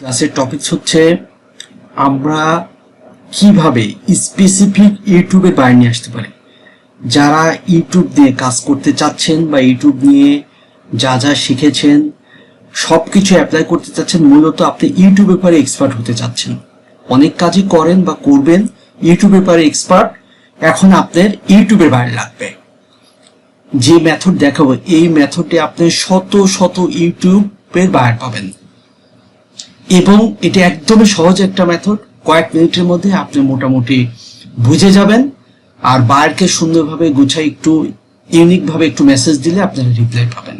ক্লাসের টপিকস হচ্ছে আমরা কীভাবে স্পেসিফিক ইউটিউবের বাইরে নিয়ে আসতে পারি। যারা ইউটিউব নিয়ে কাজ করতে চাচ্ছেন বা ইউটিউব নিয়ে যা যা শিখেছেন সব কিছু অ্যাপ্লাই করতে চাচ্ছেন, মূলত আপনি ইউটিউব ব্যাপারে এক্সপার্ট হতে চাচ্ছেন। অনেক কাজই করেন বা করবেন ইউটিউব ব্যাপারে এক্সপার্ট এখন আপনার ইউটিউবের বাইরে লাগবে। যে মেথড দেখাবো, এই মেথডে আপনি শত শত ইউটিউবের বাইরে পাবেন। এবং এটা একদমই সহজ একটা মেথড কয়েক মিনিটের মধ্যে আপনি মোটামুটি বুঝে যাবেন। আর বায়ারকে সুন্দরভাবে গুছাই একটু ইউনিক ভাবে একটু মেসেজ দিলে আপনারা রিপ্লাই পাবেন।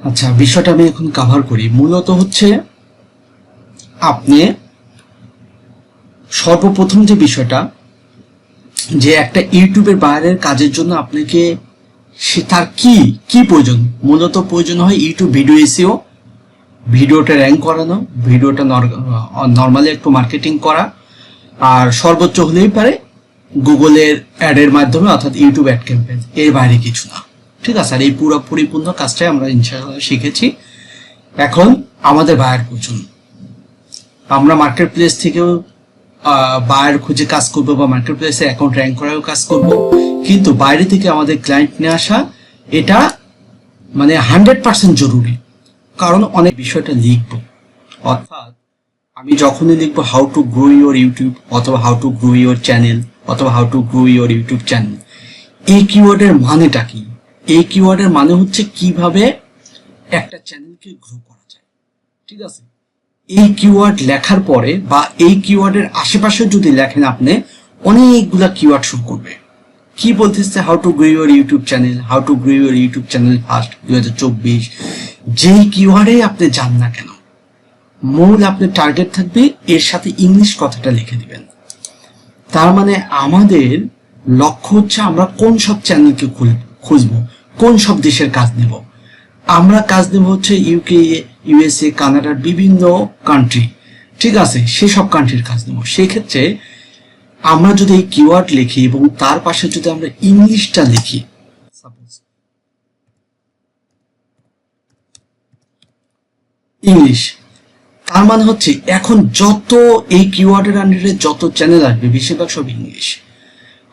আচ্ছা বিষয়টা আমি এখন কাভার করি। মূলত হচ্ছে আপনি সর্বপ্রথম যে বিষয়টা, যে একটা ইউটিউবের বাইরের কাজের জন্য আপনাকে সে তার কি কি প্রয়োজন? মূলত প্রয়োজন হয় ইউটিউব ভিডিও এসিও। ভিডিওটা র্যাঙ্ক করানো, ভিডিওটা নর্মালি একটু মার্কেটিং করা, আর সর্বোচ্চ হলেই পারে গুগলের অ্যাডের মাধ্যমে অর্থাৎ ইউটিউব অ্যাড ক্যাম্পেন এর বাইরে কিছু না। ঠিক আছে? আর এই পুরো পরিপূর্ণ কাজটাই আমরা ইনশাআল্লাহ শিখেছি। এখন আমাদের বায়ার প্রয়োজন আমরা মার্কেট প্লেস থেকেও বায়ার খুঁজে কাজ করব বা মার্কেট প্লেসে অ্যাকাউন্ট র্যাঙ্ক করারও কাজ করব। কিন্তু বাইরে থেকে আমাদের ক্লায়েন্ট নিয়ে আসা, এটা মানে হান্ড্রেড পার্সেন্ট জরুরি। কারণ অনেক বিষয়টা লিখব। অর্থাৎ আমি যখনই লিখব how to grow your YouTube অথবা how to grow your channel অথবা how to grow your YouTube channel এই কিওয়ার্ডের মানেটা কি? এই কিওয়ার্ডের মানে হচ্ছে কীভাবে একটা চ্যানেলকে গ্রো করা যায়। ঠিক আছে? এই কিওয়ার্ড লেখার পরে বা এই কিওয়ার্ডের আশেপাশে যদি লেখেন আপনি, অনেকগুলা কিওয়ার্ড শুরু করবে। কি বলতেছে how to grow your YouTube channel how to grow your YouTube channel first দুই হাজার চব্বিশ যেই কিওয়ার্ডে আপনি যান না কেন, মূল আপনার টার্গেট থাকবে এর সাথে ইংলিশ কথাটা লিখে দিবেন। তার মানে আমাদের লক্ষ্য হচ্ছে আমরা কোন সব চ্যানেলকে খুঁজবো, কোন সব দেশের কাজ নেব। আমরা কাজ নেব হচ্ছে ইউকে ইউএসএ কানাডার বিভিন্ন কান্ট্রি ঠিক আছে সেসব কান্ট্রির কাজ নেব। সেক্ষেত্রে আমরা যদি এই কিওয়ার্ড লিখি এবং তার পাশে যদি আমরা ইংলিশটা লিখি সাপোজ ইংলিশ তার মানে হচ্ছে এখন যত এই কিওয়ার্ডের আন্ডারে যত চ্যানেল আসবে, বেশিরভাগ সব ইংলিশ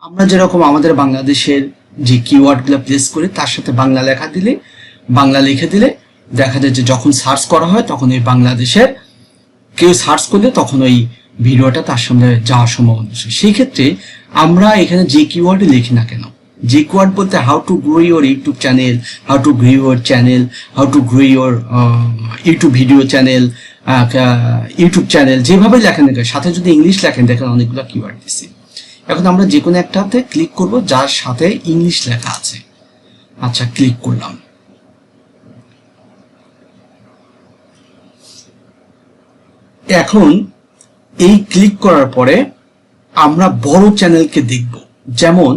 আমরা যেরকম আমাদের বাংলাদেশের যে কিওয়ার্ডগুলো প্লেস করি, তার সাথে বাংলা লেখা দিলে, বাংলা লিখে দিলে দেখা যায় যে যখন সার্চ করা হয়, তখন এই বাংলাদেশের কেউ সার্চ করলে তখন ওই ভিডিওটা তার সঙ্গে যাওয়ার সম্ভাবনা সেই ক্ষেত্রে আমরা এখানে যে কিওয়ার্ডে লিখি না কেন যে কিওয়ার্ড বলতে how to grow your YouTube channel how to grow your channel how to grow your YouTube video channel YouTube channel যেভাবে লেখেন না কেন, সাথে যদি ইংলিশ লেখেন দেখেন অনেকগুলো কিওয়ার্ড দিছি। এখন আমরা যে কোনো একটাতে ক্লিক করব যার সাথে ইংলিশ লেখা আছে। আচ্ছা ক্লিক করলাম। এখন এই ক্লিক করার পরে আমরা বড় চ্যানেলকে দেখব। যেমন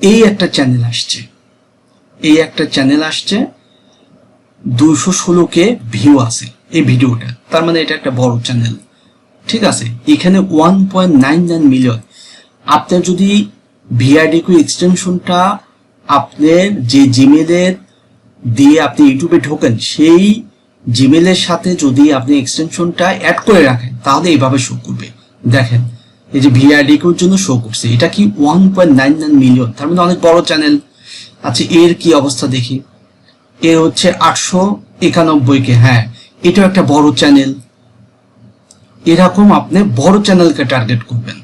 এই একটা চ্যানেল আসছে। এই একটা চ্যানেল আসছে, দুইশো ষোলো কে ভিউ আছে এই ভিডিওটা তার মানে এটা একটা বড় চ্যানেল ঠিক আছে? এখানে one point nine nine million আপনার যদি ভিআইডিকু এক্সটেনশনটা আপনার যে জিমেলের দিয়ে আপনি ইউটিউবে ঢোকেন, সেই জিমেলের সাথে যদি আপনি এক্সটেনশনটা অ্যাড করে রাখেন, তাহলে এইভাবে শো করবে। দেখেন এই যে ভিআইডিকুর জন্য শো করছে, এটা কি one point nine nine million তার মানে অনেক বড় চ্যানেল আচ্ছা এর কি অবস্থা দেখি। এ হচ্ছে আটশো একানব্বই কে হ্যাঁ এটাও একটা বড় চ্যানেল এরকম আপনি বড় চ্যানেলকে টার্গেট করবেন।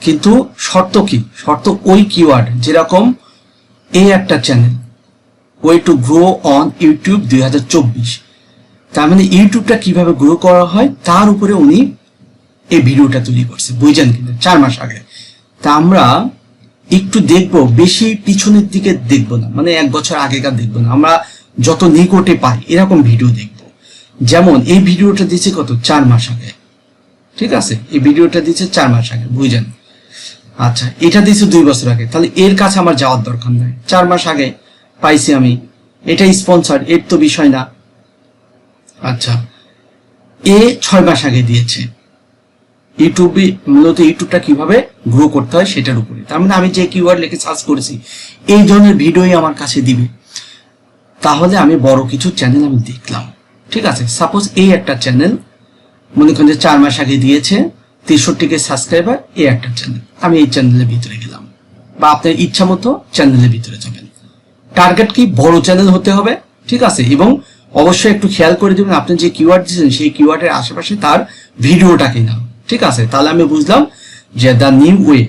কিন্তু শর্ত কি? শর্ত ওই কিওয়ার্ড যেরকম এই একটা channel way to grow on YouTube দুই হাজার চব্বিশ। তার মানে ইউটিউবটা কীভাবে গ্রো করা হয়? তার উপরে উনি এই ভিডিওটা তৈরি করছে, বুঝছেন কিন্তু চার মাস আগে। তা আমরা একটু দেখব, বেশি পিছনের দিকে দেখব না মানে এক বছর আগেকার দেখব না। আমরা যত নিকটে পাই এরকম ভিডিও দেখব। যেমন, এই ভিডিওটা দিচ্ছে কত? চার মাস আগে। ঠিক আছে? এই ভিডিওটা দিচ্ছে চার মাস আগে, বুঝছেন? আচ্ছা এটা দিচ্ছে দুই বছর আগে। তাহলে এর কাছে আমার যাওয়ার দরকার নাই। চার মাস আগে পাইছি আমি। এটা স্পন্সর এর তো বিষয় না। আচ্ছা এ ছয় মাস আগে দিয়েছে। ইউটিউবে মূলত ইউটিউবটা কীভাবে গ্রো করতে হয় সেটার উপরে। তার মানে আমি যে কিওয়ার্ড লিখে সার্চ করেছি, এই ধরনের ভিডিওই আমার কাছে দিবে। তাহলে আমি বড় কিছু চ্যানেল আমি দেখলাম। ঠিক আছে? সাপোজ এই একটা চ্যানেল মনে করেন যে চার মাস আগে দিয়েছে, তেষট্টি কে সাবস্ক্রাইবার এই একটা চ্যানেল আমি এই চ্যানেলের ভিতরে গেলাম। বা আপনার ইচ্ছা মতো চ্যানেলের ভিতরে যাবেন। টার্গেট কি? বড় চ্যানেল হতে হবে। ঠিক আছে? এবং অবশ্যই একটু খেয়াল করে দেবেন, আপনি যে কিওয়ার্ড দিয়েছেন, সেই কিওয়ার্ডের আশেপাশে তার ভিডিওটা কিনা। ঠিক আছে, তাহলে আমি বুঝলাম যে the new way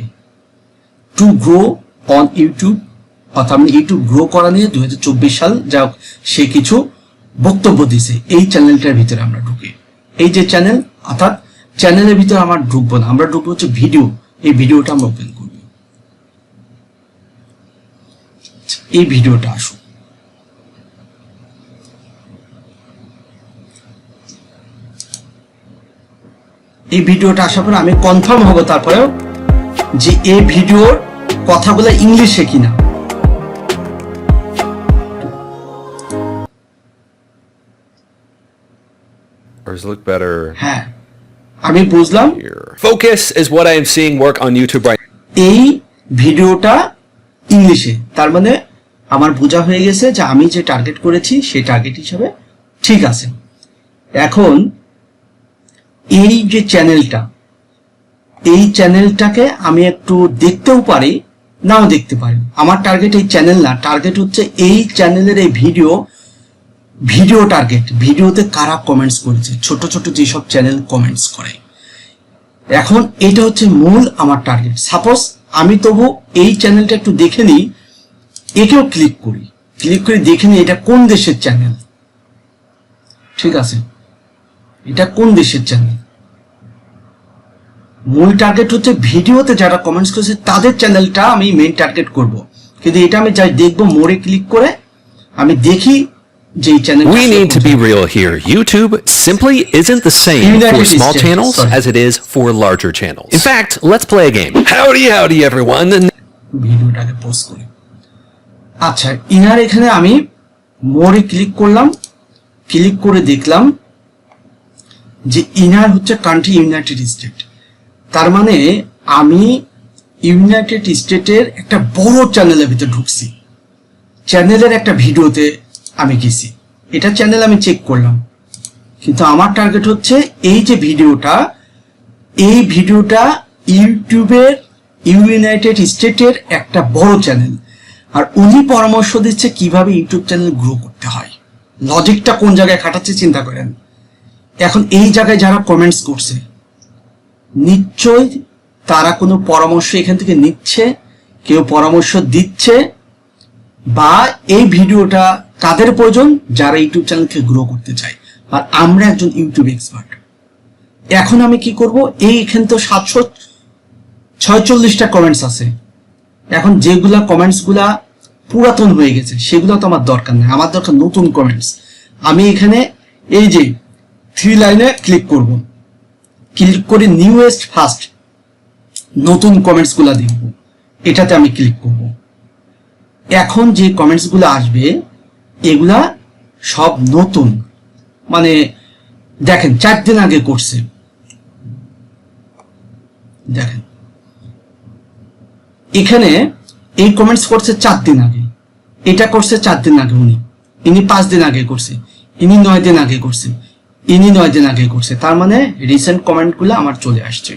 to grow on YouTube অর্থাৎ আমি ইউটিউব গ্রো করা নিয়ে দু হাজার চব্বিশ সাল যা সে কিছু বক্তব্য দিছে এই চ্যানেলটার ভিতরে আমরা ঢুকি। এই যে চ্যানেল অর্থাৎ চ্যানেলের ভিতরে আমার ঢুকবো না, আমরা ঢুকবো হচ্ছে ভিডিও এই ভিডিওটা আমরা ওপেন করব। এই ভিডিওটা আসুক। এই ভিডিওটা আসার পরে আমি কনফার্ম হব তারপরেও যে এই ভিডিওর কথাগুলো ইংলিশে কিনা। Ours look better হ্যাঁ আমি বুঝলাম. Focus is what I am seeing work on YouTube right এই ভিডিওটা ইংলিশে। তার মানে আমার বোঝা হয়ে গেছে যে আমি যে টার্গেট করেছি সেই টার্গেট হিসাবে ঠিক আছে। এখন এই যে চ্যানেলটা এই চ্যানেলটাকে আমি একটু দেখতেও পারি, নাও দেখতে পারি। আমার টার্গেট এই চ্যানেল না টার্গেট হচ্ছে এই চ্যানেলের এই ভিডিও ভিডিও টার্গেট ভিডিওতে কারা কমেন্টস করেছে? ছোট ছোট যেসব চ্যানেল কমেন্টস করে। এখন এটা হচ্ছে মূল আমার টার্গেট সাপোজ আমি তবু এই চ্যানেলটা একটু দেখে নিই, একেও ক্লিক করি। ক্লিক করে দেখে নিই এটা কোন দেশের চ্যানেল ঠিক আছে? এটা কোন দেশের চ্যানেল মূল টার্গেট হচ্ছে ভিডিওতে যারা কমেন্টস করেছে তাদের চ্যানেলটা আমি মেইন টার্গেট করব কিন্তু এটা আমি যাই দেখব মোড়ে ক্লিক করে আমি দেখি যে channel We need to be real here. YouTube simply isn't the same for small channels as it is for larger channels. In fact, let's play a game. Howdy, howdy, everyone. ভিডিওটাকে post করি আচ্ছা inner এখানে আমি মোড়ে click করলাম click করে দেখলাম যে ইনার হচ্ছে কান্ট্রি ইউনাইটেড স্টেট তার মানে আমি ইউনাইটেড স্টেটের একটা বড় চ্যানেলের ভিতরে ঢুকছি। চ্যানেলের একটা ভিডিওতে আমি গেছি। এটা চ্যানেল আমি চেক করলাম। কিন্তু আমার টার্গেট হচ্ছে এই যে ভিডিওটা, এই ভিডিওটা ইউটিউবের ইউনাইটেড স্টেটের একটা বড় চ্যানেল আর উনি পরামর্শ দিচ্ছে কীভাবে ইউটিউব চ্যানেল গ্রো করতে হয়। লজিকটা কোন জায়গায় খাটাচ্ছে চিন্তা করেন। এখন এই জায়গায় যারা কমেন্টস করছে নিশ্চয় তারা কোনো পরামর্শ এখান থেকে নিচ্ছে, কেউ পরামর্শ দিচ্ছে, বা এই ভিডিওটা কাদের প্রয়োজন যারা ইউটিউব চ্যানেলকে গ্রো করতে চায়। আর আমরা একজন ইউটিউব এক্সপার্ট এখন আমি কি করব? এই এখানে তো সাতশো ছয়চল্লিশটা কমেন্টস আছে। এখন যেগুলা কমেন্টসগুলা পুরাতন হয়ে গেছে, সেগুলো তো আমার দরকার নেই। আমার দরকার নতুন কমেন্টস আমি এখানে এই যে থ্রি লাইনে ক্লিক করব। ক্লিক করে নিউয়েস্ট ফার্স্ট নতুন কমেন্টসগুলা দেখব। এটাতে আমি ক্লিক করব। এখন যে কমেন্টসগুলো আসবে, এগুলা সব নতুন। মানে দেখেন, চার দিন আগে করছে। দেখেন। এখানে এই কমেন্টস করছে চার দিন আগে। এটা করছে চার দিন আগে উনি। ইনি পাঁচ দিন আগে করছে। ইনি নয় দিন আগে করছে। ইনি নয় দিন আগে করছে, তার মানে রিসেন্ট কমেন্টগুলো আমার চলে আসছে।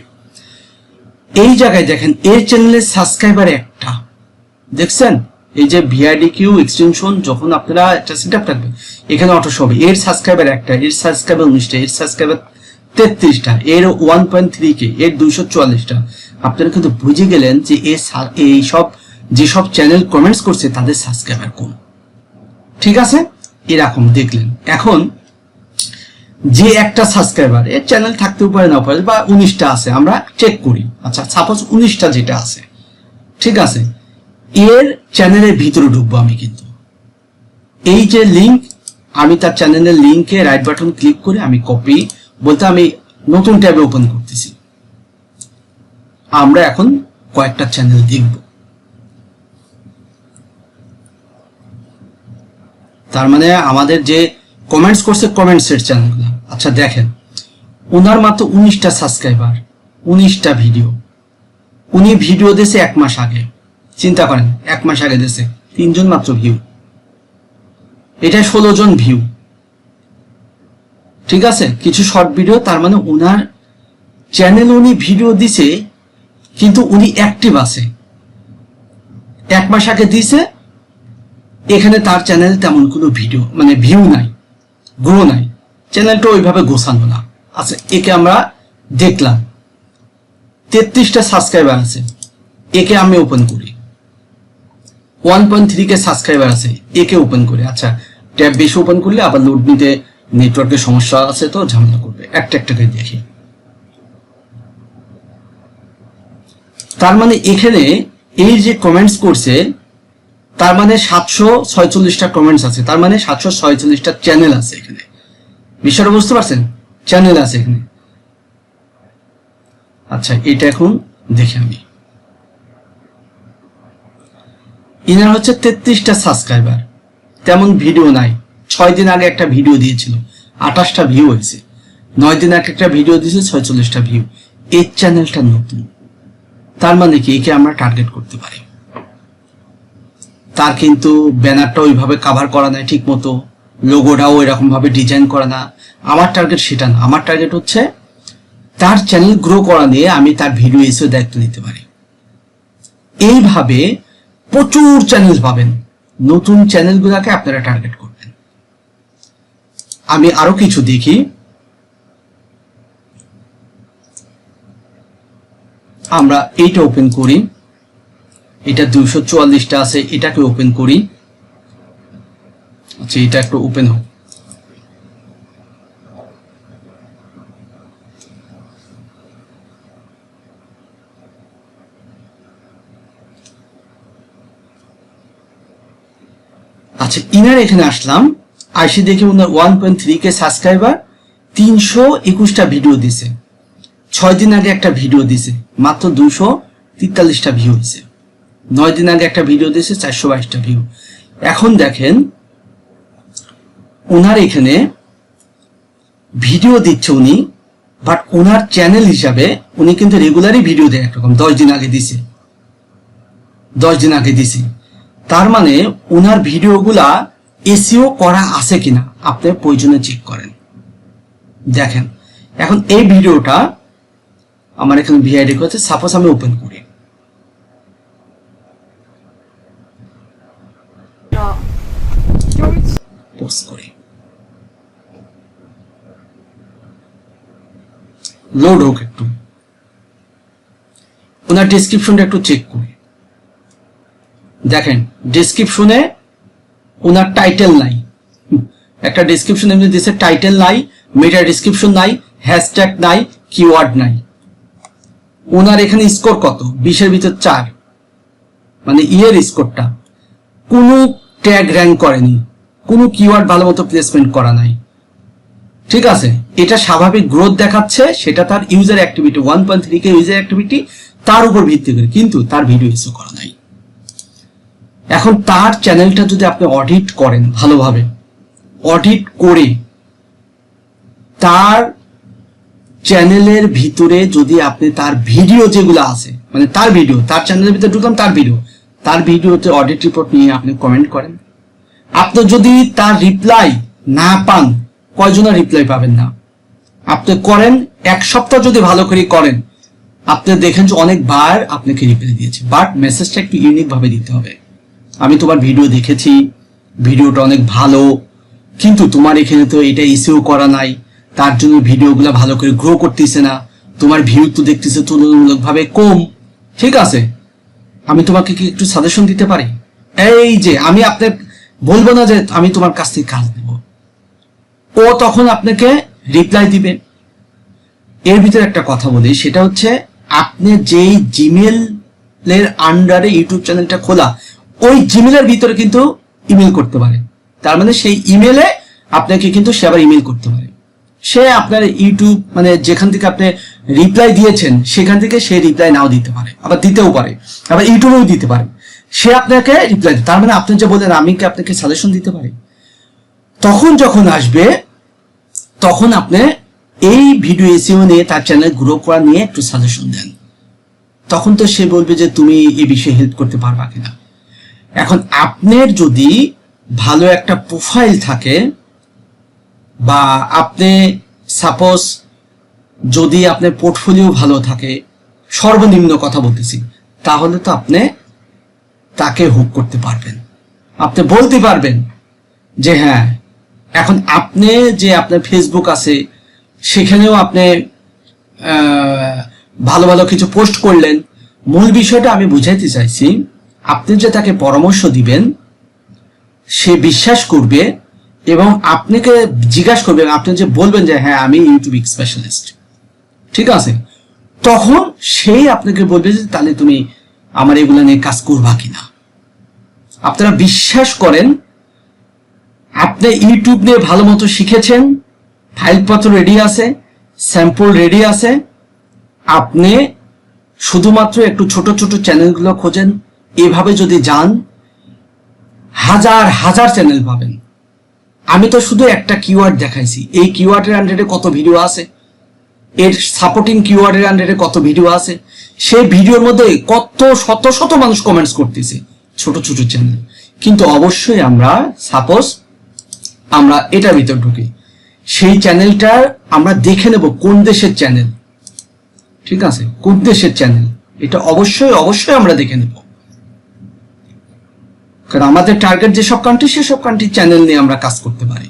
এই জায়গায় দেখেন এর চ্যানেলের সাবস্ক্রাইবার একটা। দেখছেন? এই যে ভিআইডি কিউ এক্সটেনশন যখন আপনারা একটা সেট আপ থাকবে এখানে অটো হবে। এর সাবস্ক্রাইবার একটা, এর সাবস্ক্রাইবার উনিশটা, এর সাবস্ক্রাইবার তেত্রিশটা, এর ওয়ান পয়েন্ট থ্রি কে এর দুইশো চুয়াল্লিশটা। আপনারা কিন্তু বুঝে গেলেন যে এই সব যেসব চ্যানেল কমেন্টস করছে, তাদের সাবস্ক্রাইবার কম ঠিক আছে? এরকম দেখলেন। এখন যে একটা সাবস্ক্রাইবার এর চ্যানেল থাকতেও পারে না পারে বা উনিশটা আছে, আমরা চেক করি। আচ্ছা সাপোজ উনিশটা যেটা আছে, ঠিক আছে? এর চ্যানেলের ভিতরে ঢুকবো আমি কিন্তু। এই যে লিঙ্ক আমি তার চ্যানেলের লিংকে রাইট বাটন ক্লিক করে আমি কপি বলতে আমি নতুন ট্যাবে ওপেন করতেছি। আমরা এখন কয়েকটা চ্যানেল দেখব। তার মানে আমাদের যে কমেন্টস করছে কমেন্টসের চ্যানেলগুলো আচ্ছা দেখেন ওনার মাত্র উনিশটা সাবস্ক্রাইবার উনিশটা ভিডিও উনি ভিডিও দিয়েছে এক মাস আগে। চিন্তা করেন, এক মাস আগে দিয়েছে। তিনজন মাত্র ভিউ এটা ষোলো জন ভিউ ঠিক আছে? কিছু শর্ট ভিডিও তার মানে ওনার চ্যানেল উনি ভিডিও দিছে কিন্তু উনি অ্যাক্টিভ আছে। এক মাস আগে দিছে এখানে তার চ্যানেল তেমন কোনো ভিডিও মানে ভিউ নাই। গ্রো নাই। চ্যানেলটা ওইভাবে গোছানো না। আচ্ছা একে আমরা দেখলাম। তেত্রিশটা সাবস্ক্রাইবার আছে। একে আমি ওপেন করি। One point three K subscriber আছে। একে ওপেন করি। আচ্ছা ট্যাব বেশি ওপেন করলে আবার লোড নিতে নেটওয়ার্কের সমস্যা আছে তো, ঝামেলা করবে। একটা একটা করে দেখি। তার মানে এখানে এই যে কমেন্টস করছে তার মানে সাতশো ছয়চল্লিশটা কমেন্টস আছে। তার মানে সাতশো ছয়চল্লিশটা চ্যানেল আছে এখানে। বিষয়টা বুঝতে পারছেন? চ্যানেল আছে এখানে। আচ্ছা এটা এখন দেখি আমি। ইনার হচ্ছে তেত্রিশটা সাবস্ক্রাইবার তেমন ভিডিও নাই। ছয় দিন আগে একটা ভিডিও দিয়েছিল। আঠাশটা ভিউ হয়েছে। নয় দিন আগে একটা ভিডিও দিয়েছে, ছয়চল্লিশটা ভিউ এই চ্যানেলটা নতুন। তার মানে কি? একে আমরা টার্গেট করতে পারি। তার কিন্তু ব্যানারটা ওইভাবে কাভার করা নাই ঠিক মতো লোগোটাও এরকম ভাবে ডিজাইন করা না। আমার টার্গেট সেটা না। আমার টার্গেট হচ্ছে তার চ্যানেল গ্রো করা নিয়ে আমি তার ভিডিও এসেও দায়িত্ব নিতে পারি। এইভাবে প্রচুর চ্যানেল পাবেন। নতুন চ্যানেলগুলোকে আপনারা টার্গেট করবেন। আমি আরও কিছু দেখি। আমরা এইটা ওপেন করি। এটা দুইশো চুয়াল্লিশটা আছে, এটাকে ওপেন করি। আচ্ছা এটা একটু ওপেন হোক। আচ্ছা ইনার এখানে আসলাম। আইসি দেখে ওনার one point three K subscriber তিনশো একুশটা ভিডিও দিছে। ছয় দিন আগে একটা ভিডিও দিছে, মাত্র দুশো তেতাল্লিশটা ভিউ হয়েছে। নয় দিন আগে একটা ভিডিও দিয়েছে, চারশো বাইশটা ভিউ এখন দেখেন ওনার এখানে ভিডিও দিচ্ছে উনি বাট ওনার চ্যানেল হিসাবে উনি কিন্তু রেগুলারই ভিডিও দেয় একরকম। দশ দিন আগে দিছে। দশ দিন আগে দিছে। তার মানে ওনার ভিডিওগুলা এসিও করা আছে কিনা, আপনি প্রয়োজনে চেক করেন। দেখেন, এখন এই ভিডিওটা আমার এখানে ভিআইডি করতে সাপোজ আমি ওপেন করি। পোস্ট করি লোড হোক একটু। ওনার ডিসক্রিপশনটা একটু চেক করি। দেখেন ডিসক্রিপশনে ওনার টাইটেল নাই। একটা ডিসক্রিপশন এমনি দিয়েছে টাইটেল নাই মেটা ডিসক্রিপশন নাই হ্যাশট্যাগ নাই কিওয়ার্ড নাই। ওনার এখানে স্কোর কত? বিশের ভিতর চার। মানে ইয়ের স্কোরটা কোনো ট্যাগ র্যাঙ্ক করেনি। কোনো কিওয়ার্ড ভালো মতো প্লেসমেন্ট করা নাই। ঠিক আছে? এটা স্বাভাবিক গ্রোথ দেখাচ্ছে, সেটা তার user activity one point three K user activity তার উপর ভিত্তি করে, কিন্তু তার ভিডিও এসে করা নাই। এখন তার চ্যানেলটা যদি আপনি অডিট করেন ভালোভাবে অডিট করে, তার চ্যানেলের ভিতরে যদি আপনি তার ভিডিও যেগুলো আছে মানে তার ভিডিও তার চ্যানেলের ভিতরে ঢুকলাম, তার ভিডিও তার ভিডিওতে অডিট রিপোর্ট নিয়ে আপনি কমেন্ট করেন। আপনি যদি তার রিপ্লাই না পান, কয়জনের রিপ্লাই পাবেন না? আপনি করেন, এক সপ্তাহ যদি ভালো করে করেন, আপনি দেখেন যে অনেকবার আপনাকে রিপ্লাই দিয়েছে বাট মেসেজটা একটু ইউনিক ভাবে দিতে হবে। আমি তোমার ভিডিও দেখেছি ভিডিওটা অনেক ভালো, কিন্তু তোমার এখানে তো এটা ইস্যু করা নাই, তার জন্য ভিডিওগুলো ভালো করে গ্রো করতেছে না, তোমার ভিউ তো দেখতেছে তুলনামূলকভাবে কম। ঠিক আছে? আমি তোমাকে কি একটু সাজেশন দিতে পারি? এই যে, আমি আপনার বলব না যে আমি তোমার কাছ থেকে কাজ নেব। ও তখন আপনাকে রিপ্লাই দিবে। এর ভিতরে একটা কথা বলি, সেটা হচ্ছে আপনি যেই জিমেল এর আন্ডারে ইউটিউব চ্যানেলটা খোলা, ওই জিমেলের ভিতরে কিন্তু ইমেল করতে পারে। তার মানে সেই ইমেলে আপনাকে কিন্তু সে আবার ইমেল করতে পারে। সে আপনার ইউটিউব মানে যেখান থেকে আপনি রিপ্লাই দিয়েছেন, সেখান থেকে সে রিপ্লাই নাও দিতে পারে, আবার দিতেও পারে, আবার ইউটিউবেও দিতে পারে। সে আপনাকে রিপ্লাই তার মানে আপনি যে বললেন আমি কি আপনাকে সাজেশন দিতে পারি? তখন যখন আসবে, তখন আপনি এই ভিডিও এসিও নিয়ে তার চ্যানেল গ্রো করা নিয়ে একটু সাজেশন দেন। তখন তো সে বলবে যে তুমি এই বিষয়ে হেল্প করতে পারবা কিনা। এখন আপনার যদি ভালো একটা প্রোফাইল থাকে, বা আপনি সাপোজ যদি আপনার পোর্টফোলিও ভালো থাকে, সর্বনিম্ন কথা বলতেছি, তাহলে তো আপনি তাকে হুক করতে পারবেন। আপনি বলতে পারবেন যে হ্যাঁ এখন আপনি যে আপনার ফেসবুক আছে, সেখানেও আপনি ভালো ভালো কিছু পোস্ট করলেন। মূল বিষয়টা আমি বুঝাইতে চাইছি, আপনি যে তাকে পরামর্শ দিবেন, সে বিশ্বাস করবে এবং আপনাকে জিজ্ঞাসা করবে, আপনি যে বলবেন যে হ্যাঁ আমি ইউটিউব স্পেশালিস্ট ঠিক আছে? তখন সেই আপনাকে বলবে যে তাহলে তুমি আমার এগুলো নিয়ে কাজ করবা কিনা? আপনারা বিশ্বাস করেন, আপনি ইউটিউব নিয়ে ভালো মতো শিখেছেন, ফাইলপত্র রেডি আছে স্যাম্পল রেডি আছে, আপনি শুধুমাত্র একটু ছোট ছোট চ্যানেলগুলো খোঁজেন, এভাবে যদি যান, হাজার হাজার চ্যানেল পাবেন। আমি তো শুধু একটা কিওয়ার্ড দেখাইছি, এই কিওয়ার্ডের আন্ডারে কত ভিডিও আছে? এর সাপোর্টিং কিওয়ার্ডের আন্ডারে কত ভিডিও আছে? সেই ভিডিওর মধ্যে কত শত শত মানুষ কমেন্টস করতেছে, ছোট ছোট চ্যানেল কিন্তু অবশ্যই আমরা সাপোজ আমরা এটার ভিতর ঢুকি। সেই চ্যানেলটার আমরা দেখে নেব কোন দেশের চ্যানেল ঠিক আছে? কোন দেশের চ্যানেল এটা অবশ্যই অবশ্যই আমরা দেখে নেব। কারণ আমাদের টার্গেট যেসব কান্ট্রি সেসব কান্ট্রি চ্যানেল নিয়ে আমরা কাজ করতে পারি।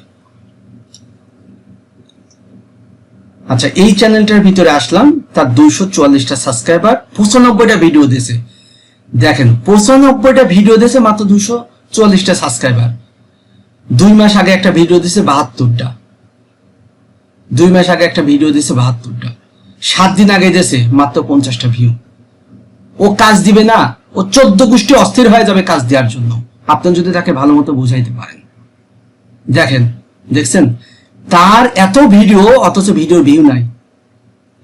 আচ্ছা এই চ্যানেলটার ভিতরে আসলাম, তার দুইশো চুয়াল্লিশটা সাবস্ক্রাইবার, পঁচানব্বইটা ভিডিও দিয়েছে। দেখেন, পঁচানব্বইটা ভিডিও দিয়েছে মাত্র দুশো চুয়াল্লিশটা সাবস্ক্রাইবার। দুই মাস আগে একটা ভিডিও দিয়েছে বাহাত্তরটা। দুই মাস আগে একটা ভিডিও দিয়েছে বাহাত্তরটা। সাত দিন আগে দিয়েছে মাত্র পঞ্চাশটা ভিউ ও কাজ দিবে না, ও চোদ্দ গোষ্ঠী অস্থির হয়ে যাবে কাজ দেওয়ার জন্য। আপনি যদি তাকে ভালো মতো বুঝাইতে পারেন। দেখেন, দেখছেন? তার এত ভিডিও, অথচ ভিডিওর ভিউ নাই।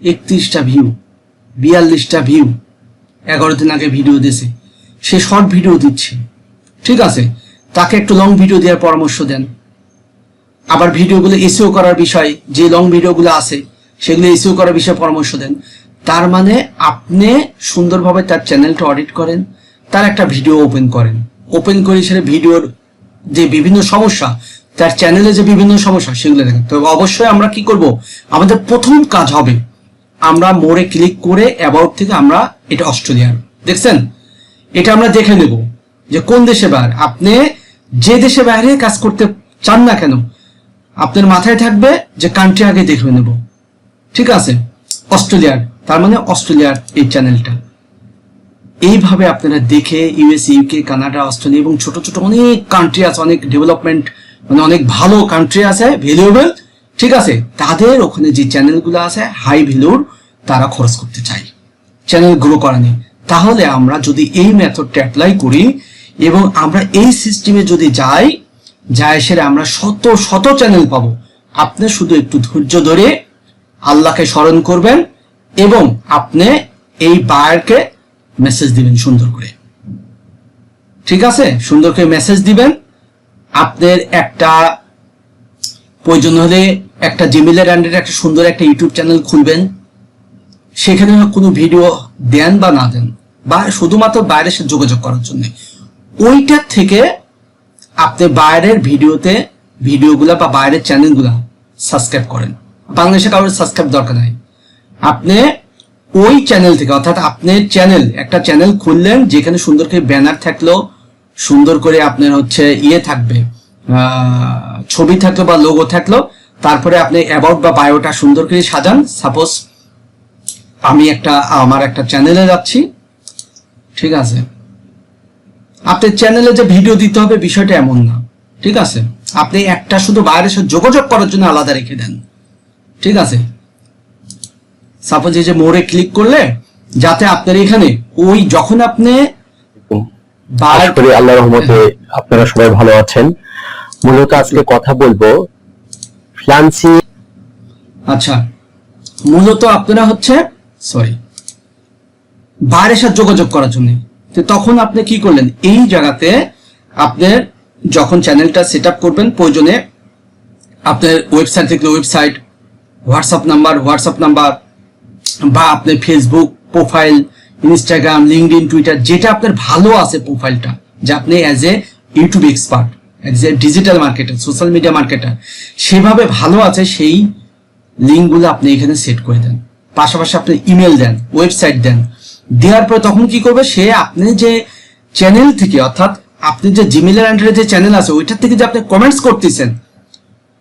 একত্রিশটা ভিউ বিয়াল্লিশটা ভিউ এগারো দিন আগে ভিডিও দিয়েছে। সে শর্ট ভিডিও দিচ্ছে। ঠিক আছে? তাকে একটু লং ভিডিও দেওয়ার পরামর্শ দেন। আবার ভিডিওগুলো এসিও করার বিষয়, যে লং ভিডিওগুলো আছে, সেগুলো এসিও করার বিষয়ে পরামর্শ দেন। তার মানে আপনি সুন্দরভাবে তার চ্যানেলটা অডিট করেন, তার একটা ভিডিও ওপেন করেন। ওপেন করে সেটা ভিডিওর যে বিভিন্ন সমস্যা তার চ্যানেলে যে বিভিন্ন সমস্যা, সেগুলো দেখেন। তো অবশ্যই আমরা কি করব? আমাদের প্রথম কাজ হবে, আমরা মোড়ে ক্লিক করে অ্যাবাউট থেকে আমরা এটা অস্ট্রেলিয়ার। দেখছেন? এটা আমরা দেখে নেব যে কোন দেশে বাইরে। আপনি যে দেশে বাইরে কাজ করতে চান না কেন, আপনার মাথায় থাকবে যে কান্ট্রি আগে দেখে নেব। ঠিক আছে? অস্ট্রেলিয়ার। তার মানে অস্ট্রেলিয়ার এই চ্যানেলটা এইভাবে আপনারা দেখে ইউএস ইউকে কানাডা অস্ট্রেলিয়া এবং ছোট ছোট অনেক কান্ট্রি আছে, অনেক ডেভেলপমেন্ট মানে অনেক ভালো কান্ট্রি আছে ভ্যালুয়েবল ঠিক আছে? তাদের ওখানে যে চ্যানেলগুলো আছে হাই ভ্যালুর তারা খরচ করতে চাই চ্যানেল গ্রো করা নেই। তাহলে আমরা যদি এই মেথডটা অ্যাপ্লাই করি, এবং আমরা এই সিস্টেমে যদি যাই যায় সেরে আমরা শত শত চ্যানেল পাবো। আপনি শুধু একটু ধৈর্য ধরে আল্লাহকে স্মরণ করবেন, এবং আপনি এই বায়ারকে মেসেজ দিবেন সুন্দর করে। ঠিক আছে? সুন্দর করে মেসেজ দিবেন। আপনার একটা প্রয়োজন হলে একটা জিমেলের আন্ডারে একটা সুন্দর একটা ইউটিউব চ্যানেল খুলবেন। সেখানে কোনো ভিডিও দেন বা না দেন, বা শুধুমাত্র বাইরের সাথে যোগাযোগ করার জন্য। ওইটার থেকে আপনি বাইরের ভিডিওতে ভিডিওগুলো বা বাইরের চ্যানেলগুলো সাবস্ক্রাইব করেন। বাংলাদেশে কারোর সাবস্ক্রাইব দরকার নাই। আপনি ওই চ্যানেল থেকে, অর্থাৎ আপনার চ্যানেল একটা চ্যানেল খুললেন, যেখানে সুন্দর করে ব্যানার থাকল সুন্দর করে আপনার হচ্ছে ইয়ে থাকবে ছবি থাকল বা লোগো থাকল, তারপরে আপনি অ্যাবাউট বা বায়োটা সুন্দর করে সাজান। সাপোজ আমি একটা, আমার একটা চ্যানেলে যাচ্ছি, ঠিক আছে? আপনার চ্যানেলে যে ভিডিও দিতে হবে বিষয়টা এমন না, ঠিক আছে? আপনি একটা শুধু বাইরের সাথে যোগাযোগ করার জন্য আলাদা রেখে দেন, ঠিক আছে? সাপোজ এই যে মোড়ে ক্লিক করলে, যাতে আপনার এখানে ওই যখন আপনি আশা করি আল্লাহ রহমতে আপনারা সবাই ভালো আছেন। মূলত আজকে কথা বলব ফ্লান্সি আচ্ছা মূলত আপনারা হচ্ছে সরি বাইরের সাথে যোগাযোগ করার জন্য। তো তখন আপনি কি করলেন? এই জায়গাতে আপনার যখন চ্যানেলটা সেট আপ করবেন প্রয়োজনে আপনার ওয়েবসাইট থেকে website WhatsApp number WhatsApp number বা আপনার Facebook profile Instagram linked Twitter যেটা আপনার ভালো আছে প্রোফাইলটা যে আপনি as a YouTube expert as a digital marketer social media marketer সেভাবে ভালো আছে সেই লিঙ্কগুলো আপনি এখানে সেট করে দেন। পাশাপাশি আপনি ইমেল দেন ওয়েবসাইট দেন। দেওয়ার পরে তখন কি করবে? সে আপনি যে চ্যানেল থেকে, অর্থাৎ আপনি যে জিমেলের আন্ডারে যে চ্যানেল আছে, ওইটার থেকে যে আপনি কমেন্টস করতেছেন,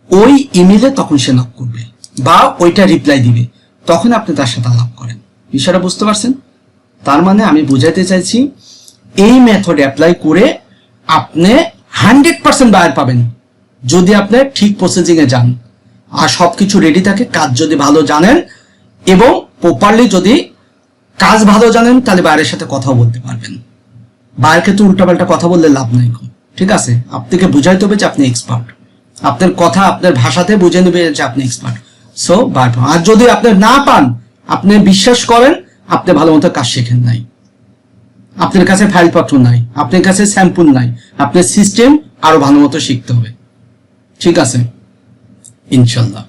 ওই ইমেলে তখন সে নক করবে বা ওইটা রিপ্লাই দিবে। তখন আপনি তার সাথে আলাপ করেন। বিষয়টা বুঝতে পারছেন? তার মানে আমি বুঝাইতে চাইছি, এই মেথড অ্যাপ্লাই করে আপনি হান্ড্রেড পার্সেন্ট বায়ার পাবেন, যদি আপনি ঠিক প্রসেসিং এ যান। আর সবকিছু রেডি থাকে, কাজ যদি ভালো জানেন এবং প্রপারলি যদি কাজ ভালো জানেন, তাহলে বাইরের সাথে কথাও বলতে পারবেন। বাইরকে তো উল্টাপাল্টা কথা বললে লাভ নাই ঠিক আছে? আপনাকে বুঝাইতে হবে যে আপনি এক্সপার্ট আপনার কথা, আপনার ভাষাতে বুঝে নেবে যে আপনি এক্সপার্ট সো বার আর যদি আপনি না পান, আপনি বিশ্বাস করেন আপনি ভালো মতো কাজ শেখেন নাই। আপনার কাছে ফাইলপত্র নাই, আপনার কাছে স্যাম্পল নাই, আপনার সিস্টেম আরও ভালো মতো শিখতে হবে। ঠিক আছে? ইনশাল্লাহ।